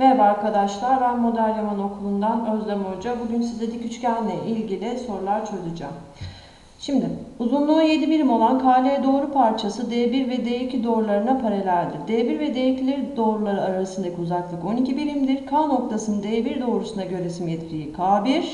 Merhaba arkadaşlar, ben Model Yaman Okulu'ndan Özlem Hoca. Bugün size dik üçgenle ilgili sorular çözeceğim. Şimdi, uzunluğu 7 birim olan KL doğru parçası D1 ve D2 doğrularına paraleldir. D1 ve D2 doğruları arasındaki uzaklık 12 birimdir. K noktasının D1 doğrusuna göre simetriği K1,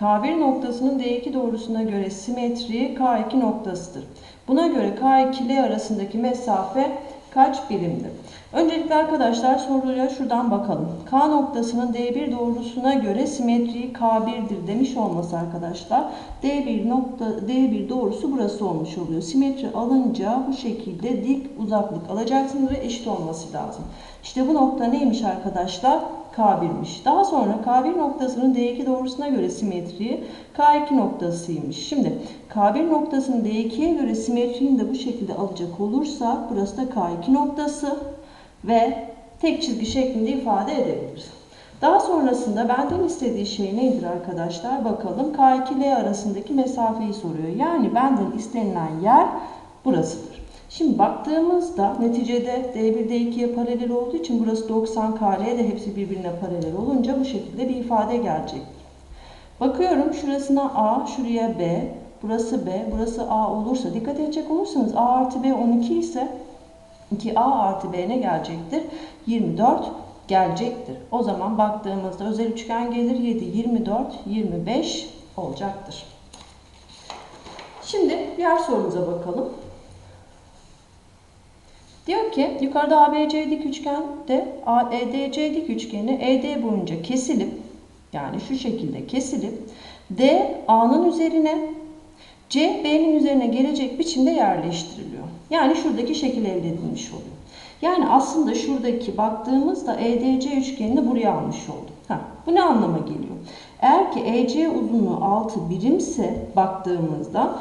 K1 noktasının D2 doğrusuna göre simetriği K2 noktasıdır. Buna göre K2 ile arasındaki mesafe kaç birimdir? Öncelikle arkadaşlar soruya şuradan bakalım. K noktasının D1 doğrusuna göre simetriği K1'dir demiş olması arkadaşlar. D1 nokta D1 doğrusu burası olmuş oluyor. Simetri alınca bu şekilde dik uzaklık alacaksınız ve eşit olması lazım. İşte bu nokta neymiş arkadaşlar? K1'miş. Daha sonra K1 noktasının D2 doğrusuna göre simetriği K2 noktasıymış. Şimdi K1 noktasının D2'ye göre simetriğini de bu şekilde alacak olursak burası da K2 noktası ve tek çizgi şeklinde ifade edebiliriz. Daha sonrasında benden istediği şey nedir arkadaşlar? Bakalım K2 ile arasındaki mesafeyi soruyor. Yani benden istenilen yer burasıdır. Şimdi baktığımızda neticede D1 D2'ye paralel olduğu için burası 90 KL de hepsi birbirine paralel olunca bu şekilde bir ifade gelecek. Bakıyorum şurasına A, şuraya B, burası B, burası A olursa dikkat edecek olursanız A artı B 12 ise 2A artı B ne gelecektir? 24 gelecektir. O zaman baktığımızda özel üçgen gelir 7, 24, 25 olacaktır. Şimdi diğer sorumuza bakalım. Diyor ki yukarıda ABC dik üçgende EDC dik üçgeni ED boyunca kesilip yani şu şekilde kesilip D A'nın üzerine C B'nin üzerine gelecek biçimde yerleştiriliyor. Yani şuradaki şekil elde edilmiş oluyor. Yani aslında şuradaki baktığımızda EDC üçgenini buraya almış olduk. Ha, bu ne anlama geliyor? Eğer ki EC uzunluğu 6 birimse baktığımızda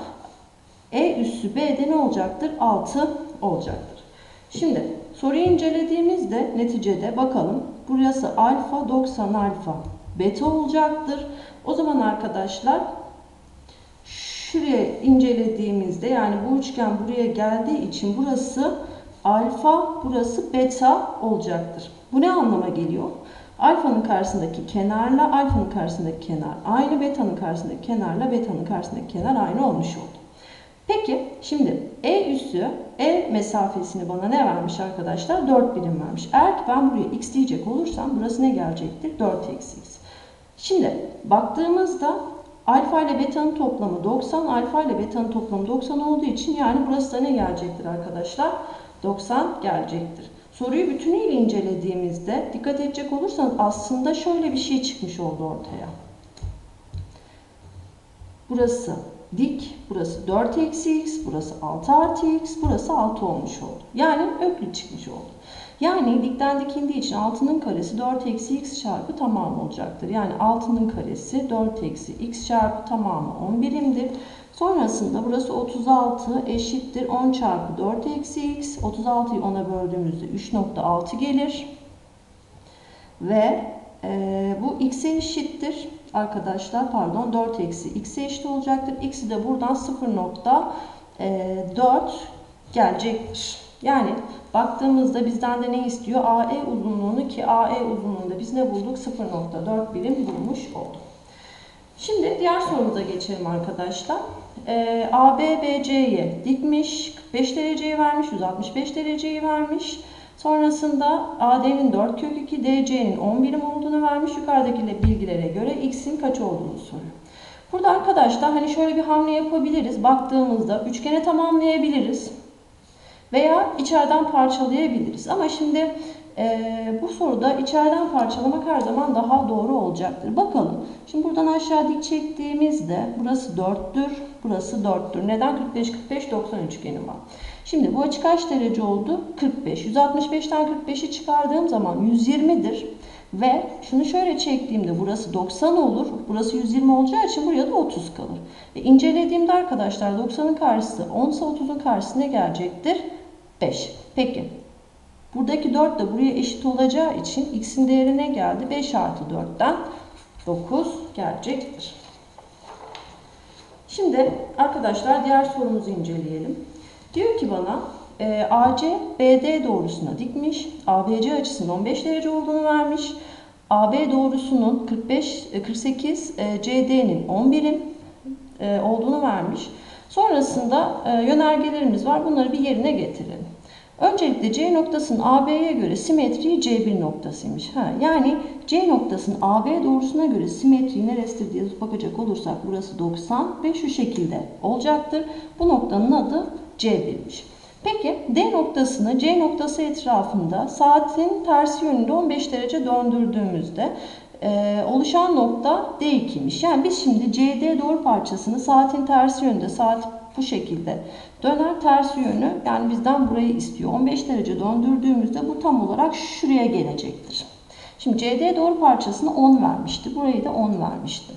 E üssü B'de ne olacaktır? 6 olacaktır. Şimdi soruyu incelediğimizde neticede bakalım. Burası alfa 90 alfa beta olacaktır. O zaman arkadaşlar şuraya incelediğimizde yani bu üçgen buraya geldiği için burası alfa burası beta olacaktır. Bu ne anlama geliyor? Alfanın karşısındaki kenarla alfanın karşısındaki kenar aynı, beta'nın karşısındaki kenarla beta'nın karşısındaki kenar aynı olmuş oldu. Peki şimdi E üssü E mesafesini bana ne vermiş arkadaşlar? 4 birim vermiş. Eğer ki ben buraya x diyecek olursam burası ne gelecektir? 4 eksi x. Şimdi baktığımızda alfa ile beta'nın toplamı 90, alfa ile beta'nın toplamı 90 olduğu için yani burası da ne gelecektir arkadaşlar? 90 gelecektir. Soruyu bütünüyle incelediğimizde dikkat edecek olursanız aslında şöyle bir şey çıkmış oldu ortaya. Burası dik, burası 4 eksi x, burası 6 artı x, burası 6 olmuş oldu. Yani öklü çıkmış oldu. Yani dikten dikindiği için 6'nın karesi 4 eksi x çarpı tamamı olacaktır. Yani 6'nın karesi 4 eksi x çarpı tamamı 10 birimdir. Sonrasında burası 36 eşittir 10 çarpı 4 eksi x. 36'yı 10'a böldüğümüzde 3.6 gelir. Ve e, bu x'e eşittir arkadaşlar pardon 4 eksi x'e eşit olacaktır. x'i de buradan 0.4 gelecektir. Yani baktığımızda bizden de ne istiyor? AE uzunluğunu ki AE uzunluğunda biz ne bulduk? 0.4 birim bulmuş olduk. Şimdi diğer sorumuza geçelim arkadaşlar. Ee, AB BC'ye dikmiş, 45 dereceyi vermiş, 165 dereceyi vermiş. Sonrasında AD'nin 4 kök 2, DC'nin 10 birim olduğunu vermiş. Yukarıdaki bilgilere göre x'in kaç olduğunu soruyor. Burada arkadaşlar hani şöyle bir hamle yapabiliriz. Baktığımızda üçgene tamamlayabiliriz. Veya içeriden parçalayabiliriz. Ama şimdi e, bu soruda içeriden parçalamak her zaman daha doğru olacaktır. Bakalım. Şimdi buradan aşağı dik çektiğimizde burası 4'tür. Burası 4'tür. Neden? 45 45 90 üçgeni var. Şimdi bu açı kaç derece oldu? 45. 165'ten 45'i çıkardığım zaman 120'dir. Ve şunu şöyle çektiğimde burası 90 olur. Burası 120 olacağı için buraya da 30 kalır. E incelediğimde arkadaşlar 90'ın karşısı 10 ise 30'un karşısı ne gelecektir? 5. Peki. Buradaki 4 de buraya eşit olacağı için x'in değeri ne geldi? 5 artı 4'ten 9 gelecektir. Şimdi arkadaşlar diğer sorumuzu inceleyelim. Diyor ki bana e, AC BD doğrusuna dikmiş. ABC açısının 15 derece olduğunu vermiş. AB doğrusunun 45 e, 48 e, CD'nin 10 birim e, olduğunu vermiş. Sonrasında e, yönergelerimiz var. Bunları bir yerine getirelim. Öncelikle C noktasının AB'ye göre simetriği C1 noktasıymış. Ha, yani C noktasının AB doğrusuna göre simetriği neresidir diye bakacak olursak burası 90 ve şu şekilde olacaktır. Bu noktanın adı C1'miş. Peki D noktasını C noktası etrafında saatin tersi yönünde 15 derece döndürdüğümüzde e, oluşan nokta D2'ymiş. Yani biz şimdi CD doğru parçasını saatin tersi yönünde saat bu şekilde döner tersi yönü yani bizden burayı istiyor. 15 derece döndürdüğümüzde bu tam olarak şuraya gelecektir. Şimdi CD doğru parçasını 10 vermişti. Burayı da 10 vermişti.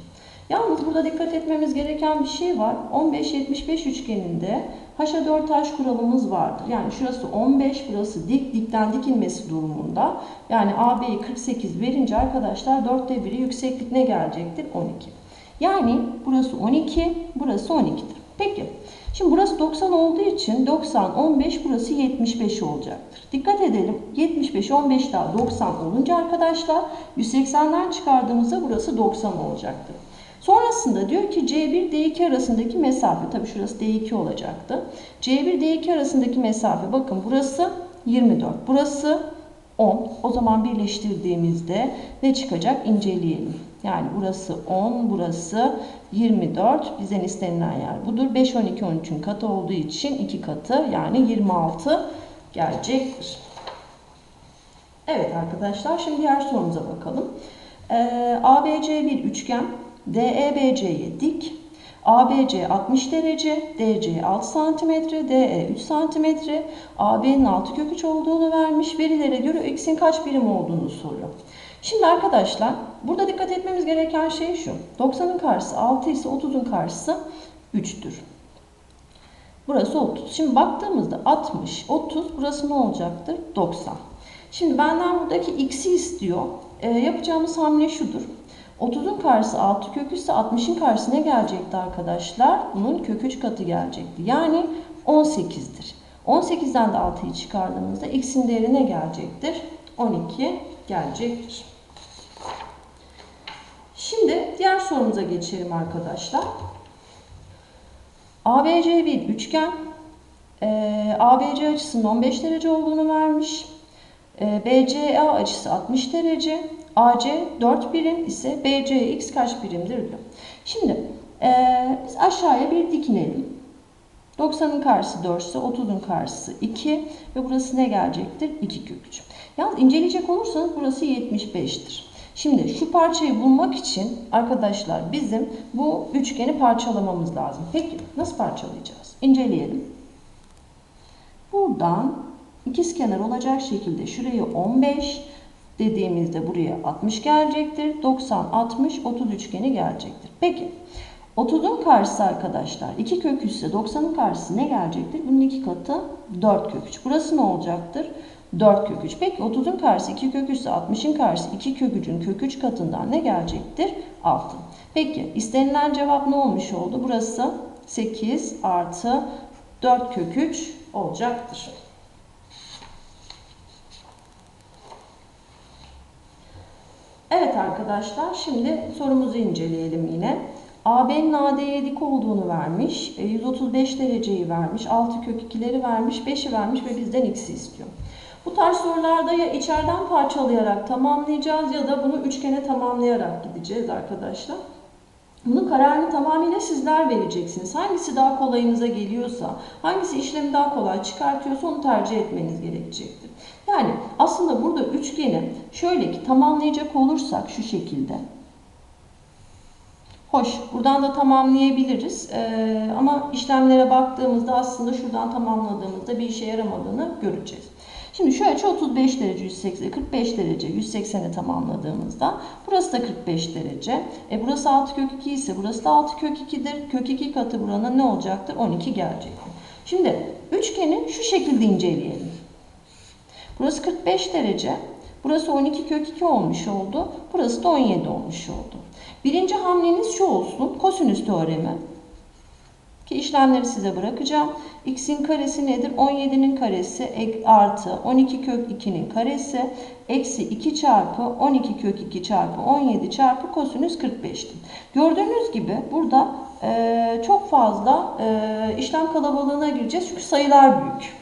Yalnız burada dikkat etmemiz gereken bir şey var. 15-75 üçgeninde haşa 4 taş kuralımız vardır. Yani şurası 15, burası dik, dikten dikilmesi durumunda. Yani AB'yi 48 verince arkadaşlar 4'te 1'i yükseklik ne gelecektir? 12. Yani burası 12, burası 12'dir. Peki, şimdi burası 90 olduğu için 90, 15, burası 75 olacaktır. Dikkat edelim, 75, 15 daha 90 olunca arkadaşlar 180'den çıkardığımızda burası 90 olacaktır. Sonrasında diyor ki C1 D2 arasındaki mesafe tabi şurası D2 olacaktı. C1 D2 arasındaki mesafe bakın burası 24. Burası 10. O zaman birleştirdiğimizde ne çıkacak inceleyelim. Yani burası 10, burası 24. Bizden istenilen yer budur. 5, 12, 13'ün katı olduğu için 2 katı yani 26 gelecektir. Evet arkadaşlar şimdi diğer sorumuza bakalım. Ee, ABC bir üçgen. DEBC'ye dik. ABC 60 derece, DC 6 cm, DE 3 cm, AB'nin 6 kök 3 olduğunu vermiş. Verilere göre x'in kaç birim olduğunu soruyor. Şimdi arkadaşlar burada dikkat etmemiz gereken şey şu. 90'ın karşısı 6 ise 30'un karşısı 3'tür. Burası 30. Şimdi baktığımızda 60, 30 burası ne olacaktır? 90. Şimdi benden buradaki x'i istiyor. E, yapacağımız hamle şudur. 30'un karşısı 6 kök 3 ise 60'ın karşısı ne gelecekti arkadaşlar? Bunun kök 3 katı gelecekti. Yani 18'dir. 18'den de 6'yı çıkardığımızda x'in değeri ne gelecektir? 12 gelecektir. Şimdi diğer sorumuza geçelim arkadaşlar. ABC bir üçgen. Ee, ABC açısının 15 derece olduğunu vermiş. Ee, BCA açısı 60 derece. AC 4 birim ise BCX kaç birimdir diyor. Şimdi ee, biz aşağıya bir dikinelim. 90'ın karşısı 4 ise 30'un karşısı 2 ve burası ne gelecektir? 2 kök 3. Yalnız inceleyecek olursanız burası 75'tir. Şimdi şu parçayı bulmak için arkadaşlar bizim bu üçgeni parçalamamız lazım. Peki nasıl parçalayacağız? İnceleyelim. Buradan ikizkenar olacak şekilde şurayı 15 dediğimizde buraya 60 gelecektir. 90, 60, 30 üçgeni gelecektir. Peki 30'un karşısı arkadaşlar 2 kök 3 ise 90'ın karşısı ne gelecektir? Bunun 2 katı 4 kök 3. Burası ne olacaktır? 4 kök 3. Peki 30'un karşısı 2 kök 3 ise 60'ın karşısı 2 kök 3'ün kök 3 katından ne gelecektir? 6. Peki istenilen cevap ne olmuş oldu? Burası 8 artı 4 kök 3 olacaktır. Evet arkadaşlar şimdi sorumuzu inceleyelim yine. AB'nin AD'ye dik olduğunu vermiş. 135 dereceyi vermiş. 6 kök 2'leri vermiş. 5'i vermiş ve bizden x'i istiyor. Bu tarz sorularda ya içeriden parçalayarak tamamlayacağız ya da bunu üçgene tamamlayarak gideceğiz arkadaşlar. Bunun kararını tamamıyla sizler vereceksiniz. Hangisi daha kolayınıza geliyorsa, hangisi işlemi daha kolay çıkartıyorsa onu tercih etmeniz gerekecektir. Yani aslında burada üçgeni şöyle ki tamamlayacak olursak şu şekilde. Hoş, buradan da tamamlayabiliriz ee, ama işlemlere baktığımızda aslında şuradan tamamladığımızda bir işe yaramadığını göreceğiz. Şimdi şu açı 35 derece 180, 45 derece 180'i tamamladığımızda burası da 45 derece. E burası 6 kök 2 ise burası da 6 kök 2'dir. Kök 2 katı buranın ne olacaktır? 12 gelecektir. Şimdi üçgeni şu şekilde inceleyelim. Burası 45 derece. Burası 12 kök 2 olmuş oldu. Burası da 17 olmuş oldu. Birinci hamleniz şu olsun. Kosinüs teoremi. Ki işlemleri size bırakacağım. x'in karesi nedir? 17'nin karesi artı 12 kök 2'nin karesi eksi 2 çarpı 12 kök 2 çarpı 17 çarpı kosinüs 45'ti. Gördüğünüz gibi burada e, çok fazla e, işlem kalabalığına gireceğiz çünkü sayılar büyük.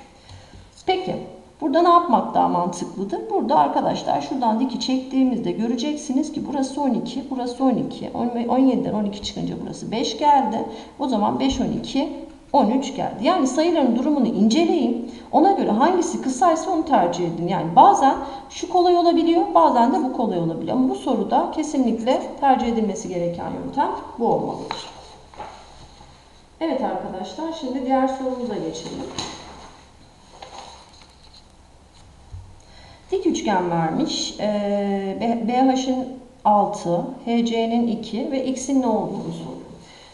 Peki burada ne yapmak daha mantıklıdır? Burada arkadaşlar şuradan diki çektiğimizde göreceksiniz ki burası 12, burası 12. 17'den 12 çıkınca burası 5 geldi. O zaman 5, 12, 13 geldi. Yani sayıların durumunu inceleyin. Ona göre hangisi kısaysa onu tercih edin. Yani bazen şu kolay olabiliyor, bazen de bu kolay olabiliyor. Ama bu soruda kesinlikle tercih edilmesi gereken yöntem bu olmalıdır. Evet arkadaşlar, şimdi diğer sorumuza geçelim. Dik üçgen vermiş. Ee, BH'ın 6, HC'nin 2 ve X'in ne olduğunu soruyor.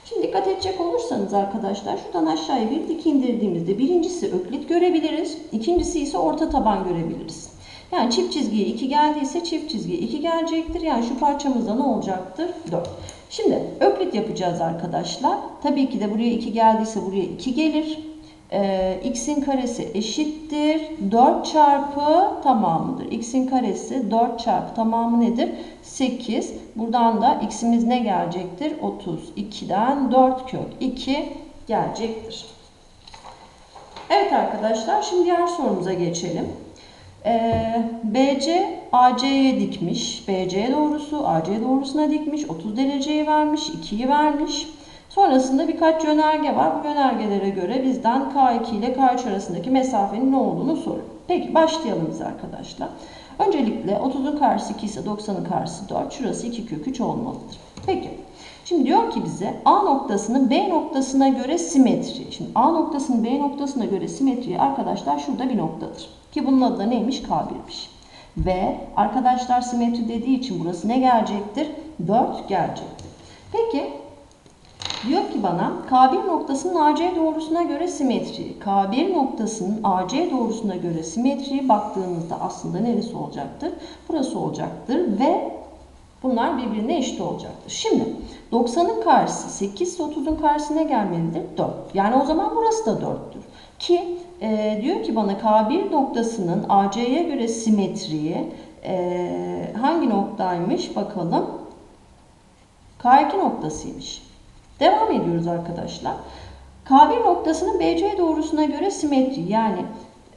Şimdi dikkat edecek olursanız arkadaşlar şuradan aşağıya bir dik indirdiğimizde birincisi öklit görebiliriz. ikincisi ise orta taban görebiliriz. Yani çift çizgiye 2 geldiyse çift çizgiye 2 gelecektir. Yani şu parçamızda ne olacaktır? 4. Şimdi öklit yapacağız arkadaşlar. Tabii ki de buraya 2 geldiyse buraya 2 gelir e, x'in karesi eşittir 4 çarpı tamamıdır. x'in karesi 4 çarpı tamamı nedir? 8. Buradan da x'imiz ne gelecektir? 32'den 4 kök 2 gelecektir. Evet arkadaşlar şimdi diğer sorumuza geçelim. Ee, BC AC'ye dikmiş. BC doğrusu AC doğrusuna dikmiş. 30 dereceyi vermiş. 2'yi vermiş. Sonrasında birkaç yönerge var. Bu yönergelere göre bizden K2 ile K3 arasındaki mesafenin ne olduğunu soruyor. Peki başlayalım biz arkadaşlar. Öncelikle 30'un karşısı 2 ise 90'ın karşısı 4. Şurası 2 kök 3 olmalıdır. Peki. Şimdi diyor ki bize A noktasının B noktasına göre simetri. Şimdi A noktasının B noktasına göre simetri arkadaşlar şurada bir noktadır. Ki bunun adı da neymiş? K1'miş. Ve arkadaşlar simetri dediği için burası ne gelecektir? 4 gelecektir. Peki Diyor ki bana K1 noktasının AC doğrusuna göre simetri. K1 noktasının AC doğrusuna göre simetriye baktığınızda aslında neresi olacaktır? Burası olacaktır ve bunlar birbirine eşit olacaktır. Şimdi 90'ın karşısı 8 ise 30'un karşısına gelmelidir 4. Yani o zaman burası da 4'tür. Ki e, diyor ki bana K1 noktasının AC'ye göre simetriyi e, hangi noktaymış bakalım. K2 noktasıymış. Devam ediyoruz arkadaşlar. K1 noktasının BC doğrusuna göre simetri yani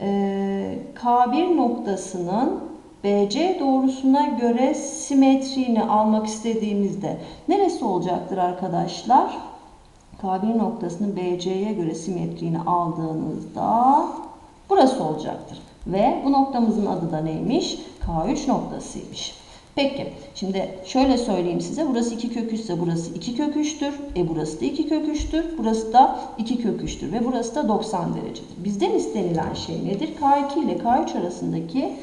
e, K1 noktasının BC doğrusuna göre simetriğini almak istediğimizde neresi olacaktır arkadaşlar? K1 noktasının BC'ye göre simetriğini aldığınızda burası olacaktır. Ve bu noktamızın adı da neymiş? K3 noktasıymış. Peki şimdi şöyle söyleyeyim size. Burası 2 kök 3 ise burası 2 kök 3'tür. E burası da 2 kök 3'tür. Burası da 2 kök 3'tür. Ve burası da 90 derecedir. Bizden istenilen şey nedir? K2 ile K3 arasındaki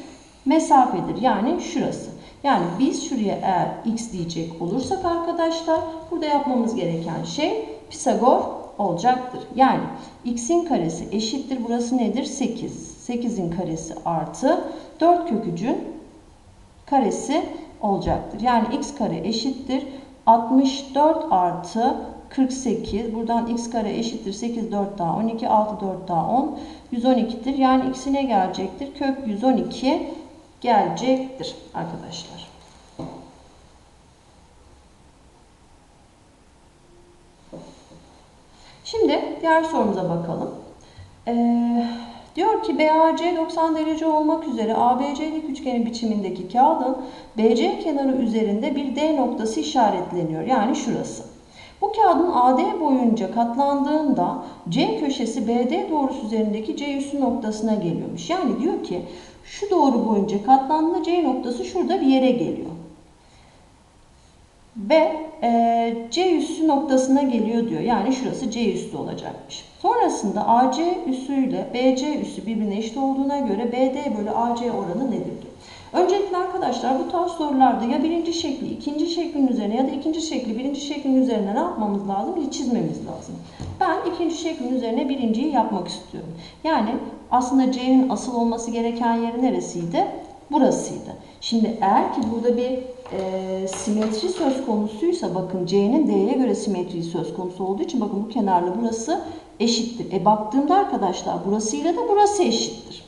mesafedir. Yani şurası. Yani biz şuraya eğer x diyecek olursak arkadaşlar burada yapmamız gereken şey Pisagor olacaktır. Yani x'in karesi eşittir. Burası nedir? 8. 8'in karesi artı 4 kök 3'ün karesi olacaktır. Yani x kare eşittir 64 artı 48. Buradan x kare eşittir 8 4 daha 12 6 4 daha 10 112'dir. Yani x'ine gelecektir. Kök 112 gelecektir arkadaşlar. Şimdi diğer sorumuza bakalım. Ee, Diyor ki BAC 90 derece olmak üzere ABC'lik üçgeni biçimindeki kağıdın BC kenarı üzerinde bir D noktası işaretleniyor. Yani şurası. Bu kağıdın AD boyunca katlandığında C köşesi BD doğrusu üzerindeki C üssü noktasına geliyormuş. Yani diyor ki şu doğru boyunca katlandığında C noktası şurada bir yere geliyor. Ve e, C üssü noktasına geliyor diyor. Yani şurası C üssü olacakmış. Sonrasında AC üssü ile BC üssü birbirine eşit olduğuna göre BD bölü AC oranı nedir diyor. Öncelikle arkadaşlar bu tarz sorularda ya birinci şekli ikinci şeklin üzerine ya da ikinci şekli birinci şeklin üzerine ne yapmamız lazım? Çizmemiz lazım. Ben ikinci şeklin üzerine birinciyi yapmak istiyorum. Yani aslında C'nin asıl olması gereken yeri neresiydi? Burasıydı. Şimdi eğer ki burada bir e, simetri söz konusuysa bakın C'nin D'ye göre simetri söz konusu olduğu için bakın bu kenarla burası eşittir. E baktığımda arkadaşlar burasıyla da burası eşittir.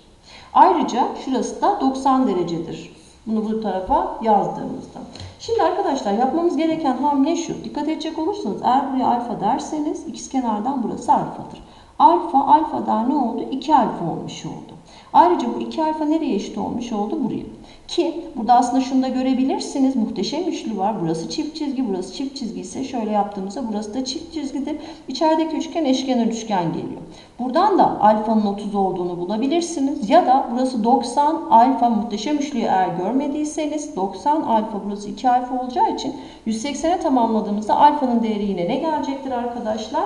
Ayrıca şurası da 90 derecedir. Bunu bu tarafa yazdığımızda. Şimdi arkadaşlar yapmamız gereken hamle şu. Dikkat edecek olursanız eğer buraya alfa derseniz ikizkenardan burası alfadır. Alfa alfadan ne oldu? 2 alfa olmuş oldu. Ayrıca bu 2 alfa nereye eşit olmuş oldu? Buraya. Ki burada aslında şunu da görebilirsiniz. Muhteşem üçlü var. Burası çift çizgi, burası çift çizgi ise şöyle yaptığımızda burası da çift çizgidir. İçerideki üçgen eşkenar üçgen geliyor. Buradan da alfanın 30 olduğunu bulabilirsiniz. Ya da burası 90 alfa muhteşem üçlüyü eğer görmediyseniz 90 alfa burası 2 alfa olacağı için 180'e tamamladığımızda alfanın değeri yine ne gelecektir arkadaşlar?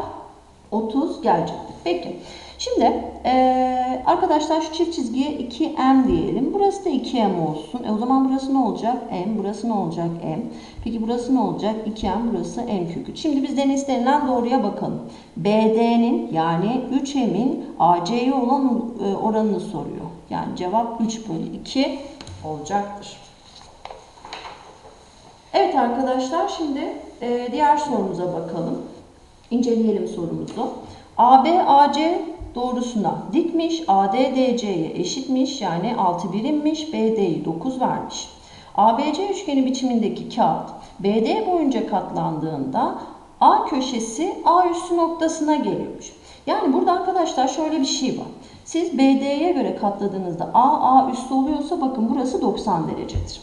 30 gelecektir. Peki. Şimdi ee, arkadaşlar şu çift çizgiye 2m diyelim. Burası da 2m olsun. E, o zaman burası ne olacak? m. Burası ne olacak? m. Peki burası ne olacak? 2m. Burası m kök Şimdi bizden istenilen doğruya bakalım. BD'nin yani 3m'in AC'ye olan e, oranını soruyor. Yani cevap 3 bölü 2 olacaktır. Evet arkadaşlar şimdi e, diğer sorumuza bakalım. İnceleyelim sorumuzu. AB AC doğrusuna dikmiş. AD DC'ye eşitmiş. Yani 6 birimmiş. BD'yi 9 vermiş. ABC üçgeni biçimindeki kağıt BD boyunca katlandığında A köşesi A üssü noktasına geliyormuş. Yani burada arkadaşlar şöyle bir şey var. Siz BD'ye göre katladığınızda A A üssü oluyorsa bakın burası 90 derecedir.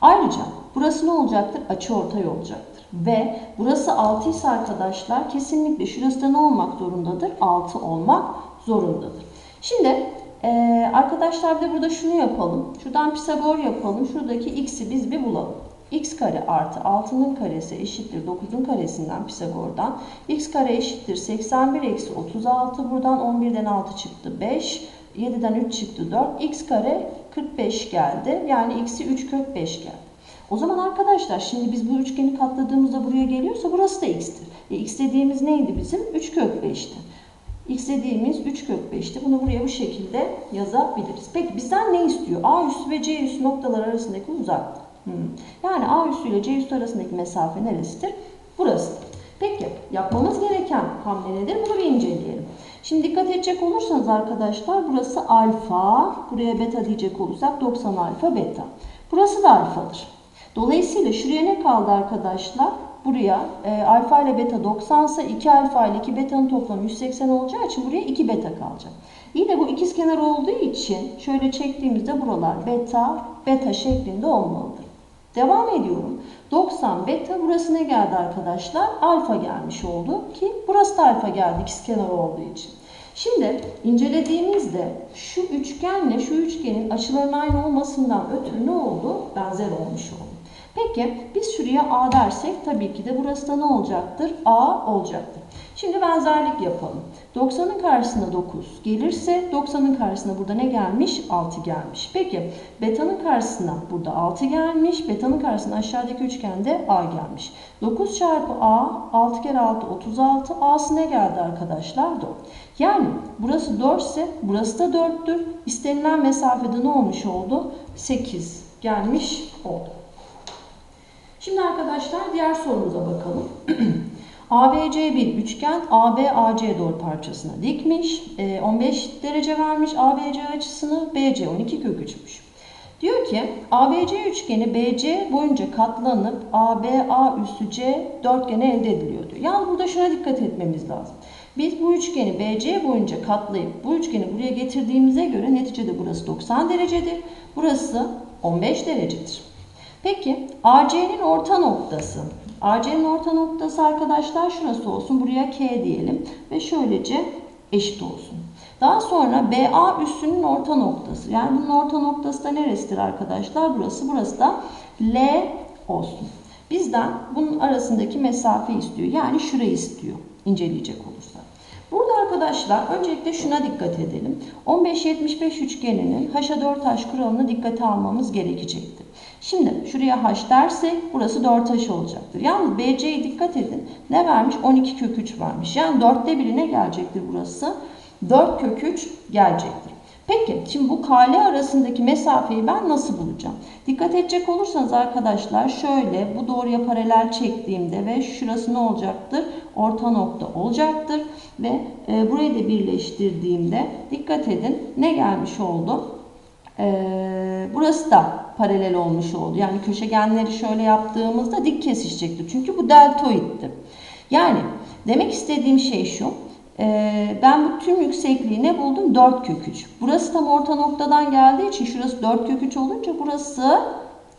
Ayrıca burası ne olacaktır? Açı ortay olacaktır. Ve burası 6 ise arkadaşlar kesinlikle şurası da ne olmak zorundadır? 6 olmak zorundadır. Şimdi e, arkadaşlar de burada şunu yapalım. Şuradan Pisagor yapalım. Şuradaki x'i biz bir bulalım. x kare artı 6'nın karesi eşittir 9'un karesinden Pisagor'dan. x kare eşittir 81 eksi 36. Buradan 11'den 6 çıktı 5. 7'den 3 çıktı 4. x kare 45 geldi. Yani x'i 3 kök 5 geldi. O zaman arkadaşlar şimdi biz bu üçgeni katladığımızda buraya geliyorsa burası da x'tir. E, x dediğimiz neydi bizim? 3 kök 5'ti. x dediğimiz 3 kök 5'ti. Bunu buraya bu şekilde yazabiliriz. Peki bizden ne istiyor? A üssü ve C üssü noktalar arasındaki uzaklık. Hmm. Yani A üssü ile C üssü arasındaki mesafe neresidir? Burası. Peki yapmamız gereken hamle nedir? Bunu bir inceleyelim. Şimdi dikkat edecek olursanız arkadaşlar burası alfa. Buraya beta diyecek olursak 90 alfa beta. Burası da alfadır. Dolayısıyla şuraya ne kaldı arkadaşlar? Buraya e, alfa ile beta 90 ise 2 alfa ile 2 beta'nın toplamı 180 olacağı için buraya 2 beta kalacak. Yine bu ikiz kenar olduğu için şöyle çektiğimizde buralar beta, beta şeklinde olmalıdır. Devam ediyorum. 90 beta burası ne geldi arkadaşlar? Alfa gelmiş oldu ki burası da alfa geldi ikiz kenar olduğu için. Şimdi incelediğimizde şu üçgenle şu üçgenin açılarının aynı olmasından ötürü ne oldu? Benzer olmuş oldu. Peki biz şuraya A dersek tabii ki de burası da ne olacaktır? A olacaktır. Şimdi benzerlik yapalım. 90'ın karşısına 9 gelirse 90'ın karşısına burada ne gelmiş? 6 gelmiş. Peki beta'nın karşısına burada 6 gelmiş. Beta'nın karşısına aşağıdaki üçgende A gelmiş. 9 çarpı A 6 kere 6 36. A'sı ne geldi arkadaşlar? 4. Yani burası 4 ise burası da 4'tür. İstenilen mesafede ne olmuş oldu? 8 gelmiş oldu. Şimdi arkadaşlar diğer sorumuza bakalım. ABC bir üçgen AB AC doğru parçasına dikmiş. 15 e, derece vermiş ABC açısını. BC 12 kök 3'müş. Diyor ki ABC üçgeni BC boyunca katlanıp ABA üssü C dörtgeni elde ediliyor diyor. Yalnız burada şuna dikkat etmemiz lazım. Biz bu üçgeni BC boyunca katlayıp bu üçgeni buraya getirdiğimize göre neticede burası 90 derecedir. Burası 15 derecedir. Peki AC'nin orta noktası. AC'nin orta noktası arkadaşlar şurası olsun. Buraya K diyelim ve şöylece eşit olsun. Daha sonra BA üssünün orta noktası. Yani bunun orta noktası da neresidir arkadaşlar? Burası. Burası da L olsun. Bizden bunun arasındaki mesafe istiyor. Yani şurayı istiyor. inceleyecek olursak. Burada arkadaşlar öncelikle şuna dikkat edelim. 15-75 üçgeninin H'a 4 H kuralını dikkate almamız gerekecektir. Şimdi şuraya H dersek burası 4H olacaktır. Yalnız BC'ye dikkat edin. Ne vermiş? 12 kök 3 vermiş. Yani 4'te birine gelecektir burası. 4 kök 3 gelecektir. Peki şimdi bu kale arasındaki mesafeyi ben nasıl bulacağım? Dikkat edecek olursanız arkadaşlar şöyle bu doğruya paralel çektiğimde ve şurası ne olacaktır? Orta nokta olacaktır. Ve e, burayı da birleştirdiğimde dikkat edin ne gelmiş oldu? Ee, burası da paralel olmuş oldu. Yani köşegenleri şöyle yaptığımızda dik kesişecektir. Çünkü bu deltoitti. Yani demek istediğim şey şu. Ee, ben bu tüm yüksekliği ne buldum? 4 kök 3. Burası tam orta noktadan geldiği için şurası 4 kök 3 olunca burası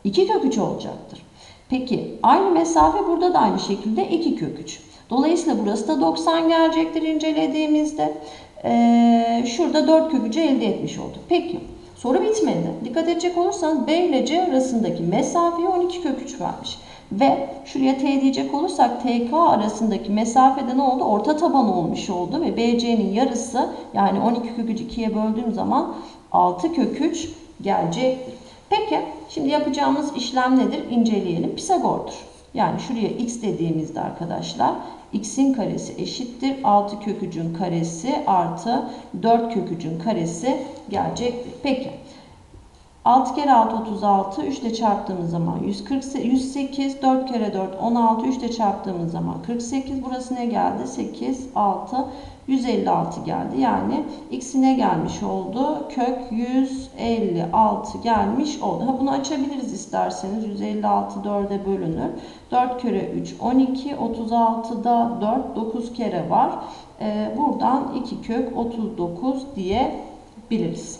2 kök 3 olacaktır. Peki aynı mesafe burada da aynı şekilde 2 kök 3. Dolayısıyla burası da 90 gelecektir incelediğimizde. Ee, şurada 4 kök 3'ü elde etmiş olduk. Peki soru bitmedi. Dikkat edecek olursanız B ile C arasındaki mesafeyi 12 kök 3 vermiş. Ve şuraya T diyecek olursak TK arasındaki mesafede ne oldu? Orta taban olmuş oldu ve BC'nin yarısı yani 12 kök 3 2'ye böldüğüm zaman 6 kök 3 gelecektir. Peki şimdi yapacağımız işlem nedir? İnceleyelim. Pisagor'dur. Yani şuraya x dediğimizde arkadaşlar x'in karesi eşittir. 6 kök 3'ün karesi artı 4 kök 3'ün karesi gelecektir. Peki. 6 kere 6 36 3 ile çarptığımız zaman 140, 108 4 kere 4 16 3 ile çarptığımız zaman 48 burası ne geldi? 8 6 156 geldi. Yani x'ine gelmiş oldu? Kök 156 gelmiş oldu. Ha bunu açabiliriz isterseniz. 156 4'e bölünür. 4 kere 3 12 36'da 4 9 kere var. Ee, buradan 2 kök 39 diyebiliriz.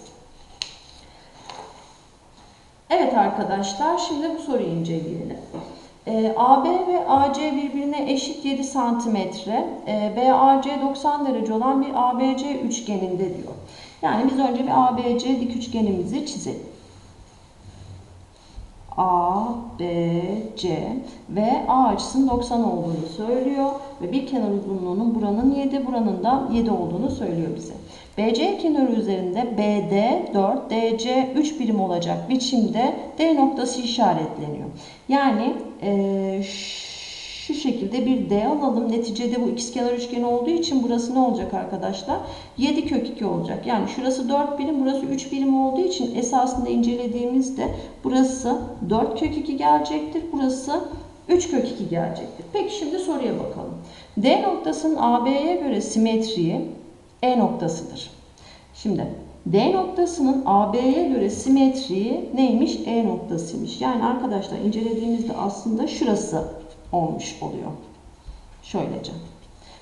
Evet arkadaşlar şimdi bu soruyu inceleyelim. E, AB ve AC birbirine eşit 7 santimetre. E, BAC 90 derece olan bir ABC üçgeninde diyor. Yani biz önce bir ABC dik üçgenimizi çizelim. A, B, C ve A açısının 90 olduğunu söylüyor ve bir kenar uzunluğunun buranın 7, buranın da 7 olduğunu söylüyor bize. BC kenarı üzerinde BD 4, DC 3 birim olacak biçimde D noktası işaretleniyor. Yani e, şu şekilde bir D alalım. Neticede bu ikizkenar üçgen olduğu için burası ne olacak arkadaşlar? 7 kök 2 olacak. Yani şurası 4 birim, burası 3 birim olduğu için esasında incelediğimizde burası 4 kök 2 gelecektir. Burası 3 kök 2 gelecektir. Peki şimdi soruya bakalım. D noktasının AB'ye göre simetriği E noktasıdır. Şimdi D noktasının AB'ye göre simetriği neymiş? E noktasıymış. Yani arkadaşlar incelediğimizde aslında şurası olmuş oluyor. Şöylece.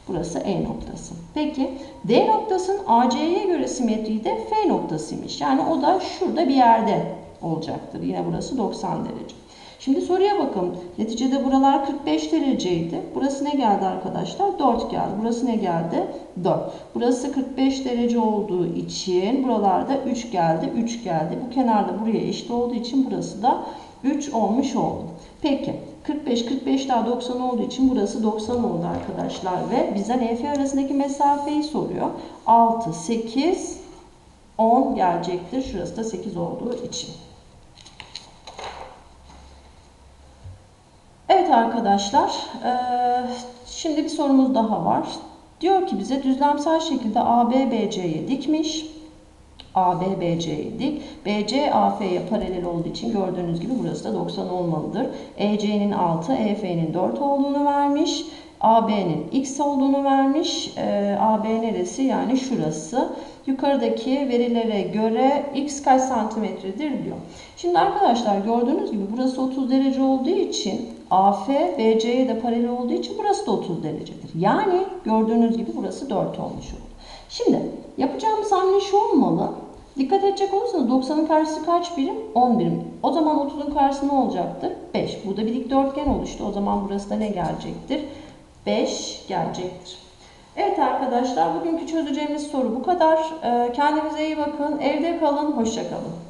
Burası E noktası. Peki D noktasının AC'ye göre simetriği de F noktasıymış. Yani o da şurada bir yerde olacaktır. Yine burası 90 derece. Şimdi soruya bakalım. Neticede buralar 45 dereceydi. Burası ne geldi arkadaşlar? 4 geldi. Burası ne geldi? 4. Burası 45 derece olduğu için buralarda 3 geldi. 3 geldi. Bu kenarda buraya eşit olduğu için burası da 3 olmuş oldu. Peki 45 45 daha 90 olduğu için burası 90 oldu arkadaşlar ve bizden EF arasındaki mesafeyi soruyor. 6 8 10 gelecektir. Şurası da 8 olduğu için. Evet arkadaşlar, şimdi bir sorumuz daha var. Diyor ki bize düzlemsel şekilde AB BC'ye dikmiş. AB BC'ye dik. BC AF'ye paralel olduğu için gördüğünüz gibi burası da 90 olmalıdır. EC'nin 6, EF'nin 4 olduğunu vermiş. AB'nin x olduğunu vermiş. E, AB neresi? Yani şurası. Yukarıdaki verilere göre x kaç santimetredir diyor. Şimdi arkadaşlar gördüğünüz gibi burası 30 derece olduğu için AF BC'ye de paralel olduğu için burası da 30 derecedir. Yani gördüğünüz gibi burası 4 olmuş oldu. Şimdi yapacağımız hamle şu olmalı. Dikkat edecek olursanız 90'ın karşısı kaç birim? 10 birim. O zaman 30'un karşısı ne olacaktır? 5. Burada bir dikdörtgen oluştu. O zaman burası da ne gelecektir? 5 gelecektir. Evet arkadaşlar bugünkü çözeceğimiz soru bu kadar. Kendinize iyi bakın. Evde kalın. Hoşça kalın.